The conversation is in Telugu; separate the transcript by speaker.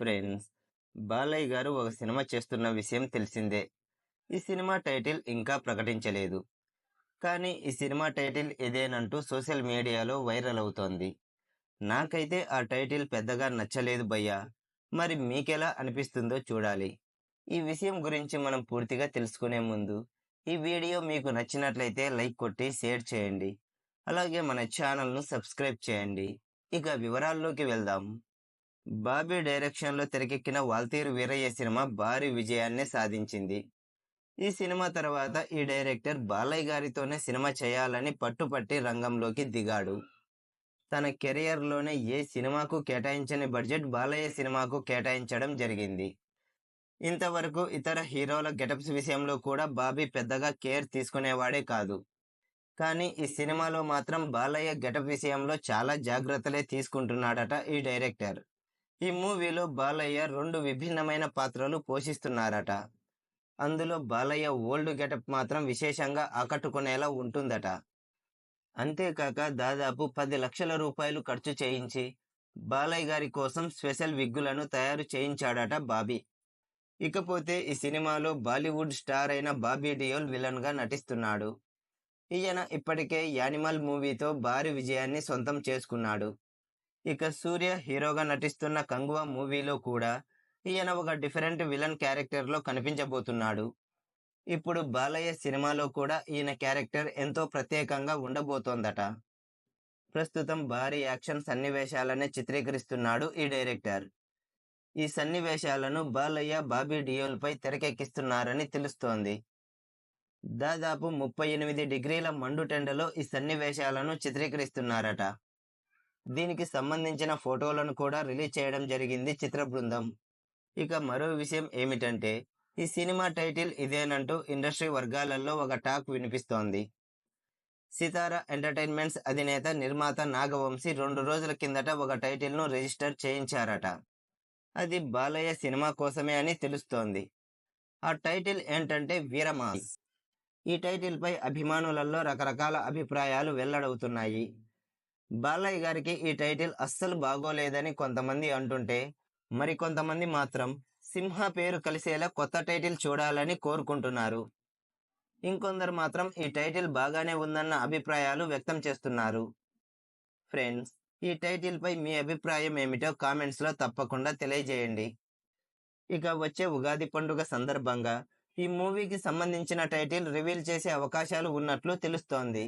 Speaker 1: ఫ్రెండ్స్. బాలయ్య గారు ఒక సినిమా చేస్తున్న విషయం తెలిసిందే. ఈ సినిమా టైటిల్ ఇంకా ప్రకటించలేదు. కానీ ఈ సినిమా టైటిల్ ఇదేనంటూ సోషల్ మీడియాలో వైరల్ అవుతోంది. నాకైతే ఆ టైటిల్ పెద్దగా నచ్చలేదు భయ్యా. మరి మీకెలా అనిపిస్తుందో చూడాలి. ఈ విషయం గురించి మనం పూర్తిగా తెలుసుకునే ముందు ఈ వీడియో మీకు నచ్చినట్లయితే లైక్ కొట్టి షేర్ చేయండి. అలాగే మన ఛానల్ను సబ్స్క్రైబ్ చేయండి. ఇక వివరాల్లోకి వెళ్దాం. బాబీ డైరెక్షన్లో తెరకెక్కిన వాల్తీరు వీరయ్య సినిమా భారీ విజయాన్ని సాధించింది. ఈ సినిమా తర్వాత ఈ డైరెక్టర్ బాలయ్య గారితోనే సినిమా చేయాలని పట్టుపట్టి రంగంలోకి దిగాడు. తన కెరియర్లోనే ఏ సినిమాకు కేటాయించని బడ్జెట్ బాలయ్య సినిమాకు కేటాయించడం జరిగింది. ఇంతవరకు ఇతర హీరోల గెటప్స్ విషయంలో కూడా బాబీ పెద్దగా కేర్ తీసుకునేవాడే కాదు. కానీ ఈ సినిమాలో మాత్రం బాలయ్య గెటప్ విషయంలో చాలా జాగ్రత్తలే తీసుకుంటున్నాడట ఈ డైరెక్టర్. ఈ మూవీలో బాలయ్య రెండు విభిన్నమైన పాత్రలు పోషిస్తున్నారట. అందులో బాలయ్య ఓల్డ్ గెటప్ మాత్రం విశేషంగా ఆకట్టుకునేలా ఉంటుందట. అంతేకాక దాదాపు పది లక్షల రూపాయలు ఖర్చు చేయించి బాలయ్య గారి కోసం స్పెషల్ విగ్గులను తయారు చేయించాడట బాబీ. ఇకపోతే ఈ సినిమాలో బాలీవుడ్ స్టార్ అయిన బాబీ డియోల్ విలన్గా నటిస్తున్నాడు. ఈయన ఇప్పటికే యానిమల్ మూవీతో భారీ విజయాన్ని సొంతం చేసుకున్నాడు. ఇక సూర్య హీరోగా నటిస్తున్న కంగువ మూవీలో కూడా ఈయన ఒక డిఫరెంట్ విలన్ క్యారెక్టర్లో కనిపించబోతున్నాడు. ఇప్పుడు బాలయ్య సినిమాలో కూడా ఈయన క్యారెక్టర్ ఎంతో ప్రత్యేకంగా ఉండబోతోందట. ప్రస్తుతం భారీ యాక్షన్ సన్నివేశాలనే చిత్రీకరిస్తున్నాడు ఈ డైరెక్టర్. ఈ సన్నివేశాలను బాలయ్య బాబీ డియోల్పై తెరకెక్కిస్తున్నారని తెలుస్తోంది. దాదాపు ముప్పై ఎనిమిది డిగ్రీల మండుటెండలో ఈ సన్నివేశాలను చిత్రీకరిస్తున్నారట. దీనికి సంబంధించిన ఫోటోలను కూడా రిలీజ్ చేయడం జరిగింది చిత్ర బృందం. ఇక మరో విషయం ఏమిటంటే ఈ సినిమా టైటిల్ ఇదేనంటూ ఇండస్ట్రీ వర్గాలలో ఒక టాక్ వినిపిస్తోంది. సితార ఎంటర్టైన్మెంట్స్ అధినేత నిర్మాత నాగవంశీ రెండు రోజుల కిందట ఒక టైటిల్ను రిజిస్టర్ చేయించారట. అది బాలయ్య సినిమా కోసమే అని తెలుస్తోంది. ఆ టైటిల్ ఏంటంటే వీరమాస్. ఈ టైటిల్ పై అభిమానులలో రకరకాల అభిప్రాయాలు వెల్లడవుతున్నాయి. బాలయ్య గారికి ఈ టైటిల్ అస్సలు బాగోలేదని కొంతమంది అంటుంటే మరికొంతమంది మాత్రం సింహ పేరు కలిసేలా కొత్త టైటిల్ చూడాలని కోరుకుంటున్నారు. ఇంకొందరు మాత్రం ఈ టైటిల్ బాగానే ఉందన్న అభిప్రాయాలు వ్యక్తం చేస్తున్నారు. ఫ్రెండ్స్ ఈ టైటిల్పై మీ అభిప్రాయం ఏమిటో కామెంట్స్లో తప్పకుండా తెలియజేయండి. ఇక వచ్చే ఉగాది పండుగ సందర్భంగా ఈ మూవీకి సంబంధించిన టైటిల్ రివీల్ చేసే అవకాశాలు ఉన్నట్లు తెలుస్తోంది.